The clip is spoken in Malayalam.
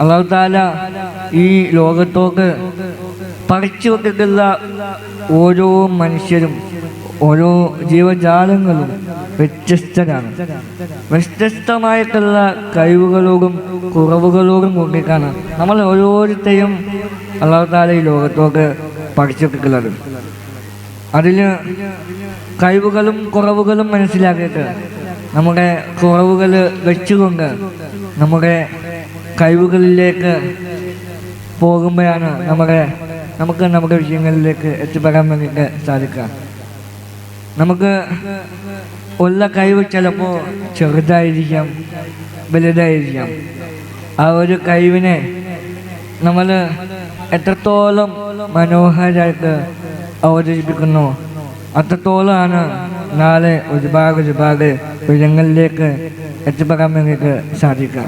അള്ളാഹു താല ഈ ലോകത്തോക്ക് പറിച്ചു വെക്കുന്ന ഓരോ മനുഷ്യരും ഓരോ ജീവജാലങ്ങളും വ്യത്യസ്തരാണ്. വ്യത്യസ്തമായിട്ടുള്ള കഴിവുകളോടും കുറവുകളോടും കൂട്ടിക്കാണ് നമ്മൾ ഓരോരുത്തരും അള്ളാഹു താല ഈ ലോകത്തോക്ക് പറിച്ചു വെക്കുന്നത് അതിൽ കഴിവുകളും കുറവുകളും മനസ്സിലാക്കിയിട്ട് നമ്മുടെ കുറവുകൾ വെച്ചുകൊണ്ട് നമ്മുടെ കഴിവുകളിലേക്ക് പോകുമ്പോഴാണ് നമ്മുടെ നമുക്ക് നമ്മുടെ വിഷയങ്ങളിലേക്ക് എത്തിപ്പെടാൻ വേണ്ടിയിട്ട് സാധിക്കുക. നമുക്ക് ഉള്ള കഴിവ് ചിലപ്പോൾ ചെറുതായിരിക്കാം വലുതായിരിക്കാം. ആ ഒരു കഴിവിനെ നമ്മൾ എത്രത്തോളം മനോഹരമായിട്ട് അവതരിപ്പിക്കുന്നു അത്രത്തോളമാണ് നാളെ ഒരുപാട് ഒരുപാട് ഉയരങ്ങളിലേക്ക് എത്തിപ്പെടാൻ വേണ്ടിയിട്ട് സാധിക്കുക.